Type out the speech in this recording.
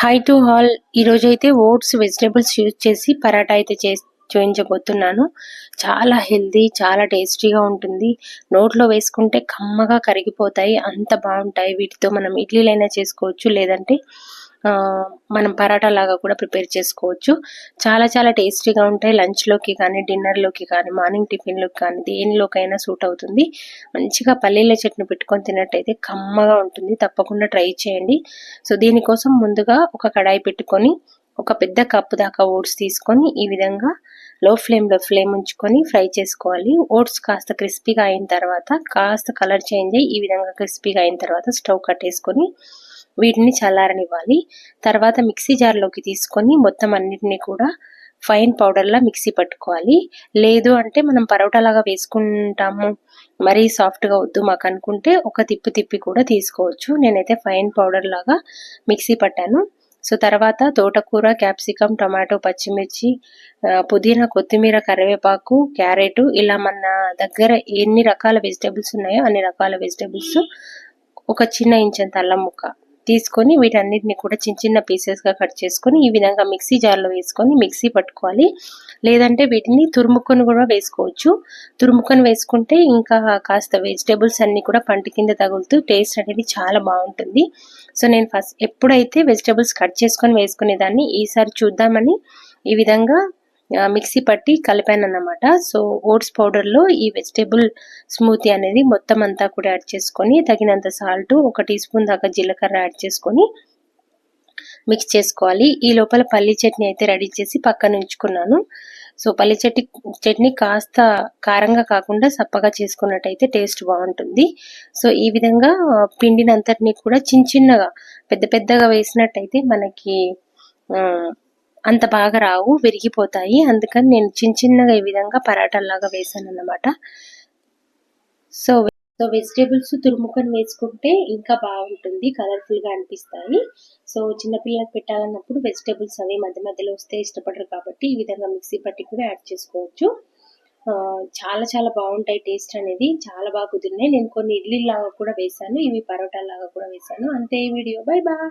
High to hall ఈరోజు అయితే oats vegetables use చేసి పరాటా అయితే చే చూపించబోతున్నాను చాలా హెల్దీ చాలా టేస్టీగా ఉంటుంది. నోట్లో వేసుకుంటే కమ్మగా కరిగిపోతాయి. అంత బాగుంటాయి. వీటితో మనం ఇడ్లీలైనా చేసుకోవచ్చు. లేదంటే మనం పరాటా లాగా కూడా ప్రిపేర్ చేసుకోవచ్చు. చాలా చాలా టేస్టీగా ఉంటాయి. లంచ్లోకి కానీ డిన్నర్లోకి కానీ మార్నింగ్ టిఫిన్లోకి కానీ దేనిలోకైనా సూట్ అవుతుంది. మంచిగా పల్లీల చట్నీ పెట్టుకొని తిన్నట్టయితే కమ్మగా ఉంటుంది. తప్పకుండా ట్రై చేయండి. సో దీనికోసం ముందుగా ఒక కడాయి పెట్టుకొని ఒక పెద్ద కప్పు దాకా ఓట్స్ తీసుకొని ఈ విధంగా లో ఫ్లేమ్లో ఫ్లేమ్ ఉంచుకొని ఫ్రై చేసుకోవాలి. ఓట్స్ కాస్త క్రిస్పీగా అయిన తర్వాత కాస్త కలర్ చేంజ్ అయ్యి ఈ విధంగా క్రిస్పీగా అయిన తర్వాత స్టవ్ కట్టేసుకొని వీటిని చల్లారనివ్వాలి. తర్వాత మిక్సీ జార్లోకి తీసుకొని మొత్తం అన్నిటినీ కూడా ఫైన్ పౌడర్లా మిక్సీ పట్టుకోవాలి. లేదు అంటే మనం పరోటాలాగా వేసుకుంటాము. మరీ సాఫ్ట్గా వద్దు మాకు అనుకుంటే ఒక తిప్పి తిప్పి కూడా తీసుకోవచ్చు. నేనైతే ఫైన్ పౌడర్ లాగా మిక్సీ పట్టాను. సో తర్వాత తోటకూర క్యాప్సికమ్ టమాటో పచ్చిమిర్చి పుదీనా కొత్తిమీర కరివేపాకు క్యారెట్ ఇలా మన దగ్గర ఎన్ని రకాల వెజిటేబుల్స్ ఉన్నాయో అన్ని రకాల వెజిటేబుల్స్. ఒక చిన్న ఇంచంత అల్లం ముక్క. తీసుకొని వీటన్నిటిని కూడా చిన్న చిన్న పీసెస్గా కట్ చేసుకొని ఈ విధంగా మిక్సీ జార్లో వేసుకొని మిక్సీ పట్టుకోవాలి. లేదంటే వీటిని తురుముకొని కూడా వేసుకోవచ్చు. తురుముకొని వేసుకుంటే ఇంకా కాస్త వెజిటేబుల్స్ అన్నీ కూడా పంట కింద తగులుతూ టేస్ట్ అనేది చాలా బాగుంటుంది. సో నేను ఫస్ట్ ఎప్పుడైతే వెజిటేబుల్స్ కట్ చేసుకొని వేసుకునేదాన్ని ఈసారి చూద్దామని ఈ విధంగా మిక్సీ పట్టి కలిపాను అన్నమాట సో ఓట్స్ పౌడర్లో ఈ వెజిటేబుల్ స్మూతీ అనేది మొత్తం అంతా కూడా యాడ్ చేసుకొని తగినంత సాల్ట్ ఒక టీ స్పూన్ దాకా జీలకర్ర యాడ్ చేసుకొని మిక్స్ చేసుకోవాలి. ఈ లోపల పల్లి చట్నీ అయితే రెడీ చేసి పక్కన ఉంచుకున్నాను. సో పల్లి చట్నీ చట్నీ కాస్త కారంగా కాకుండా సప్పగా చేసుకున్నట్టయితే టేస్ట్ బాగుంటుంది. సో ఈ విధంగా పిండినంతటినీ కూడా చిన్న చిన్నగా పెద్ద పెద్దగా వేసినట్టయితే మనకి అంత బాగా రావు విరిగిపోతాయి. అందుకని నేను చిన్న చిన్నగా ఈ విధంగా పరాటాలాగా వేసాను అన్నమాట సో సో వెజిటేబుల్స్ తురుముకొని వేసుకుంటే ఇంకా బాగుంటుంది కలర్ఫుల్గా అనిపిస్తాయి. సో చిన్నపిల్లలకు పెట్టాలన్నప్పుడు వెజిటేబుల్స్ అవి మధ్య మధ్యలో వస్తే ఇష్టపడరు కాబట్టి ఈ విధంగా మిక్సీ పట్టి కూడా యాడ్ చేసుకోవచ్చు. చాలా చాలా బాగుంటాయి టేస్ట్ అనేది. చాలా బాగా కుదిరినాయి. నేను కొన్ని ఇడ్లీ లాగా కూడా వేసాను ఇవి పరోటా లాగా కూడా వేసాను. అంతే ఈ వీడియో. Bye bye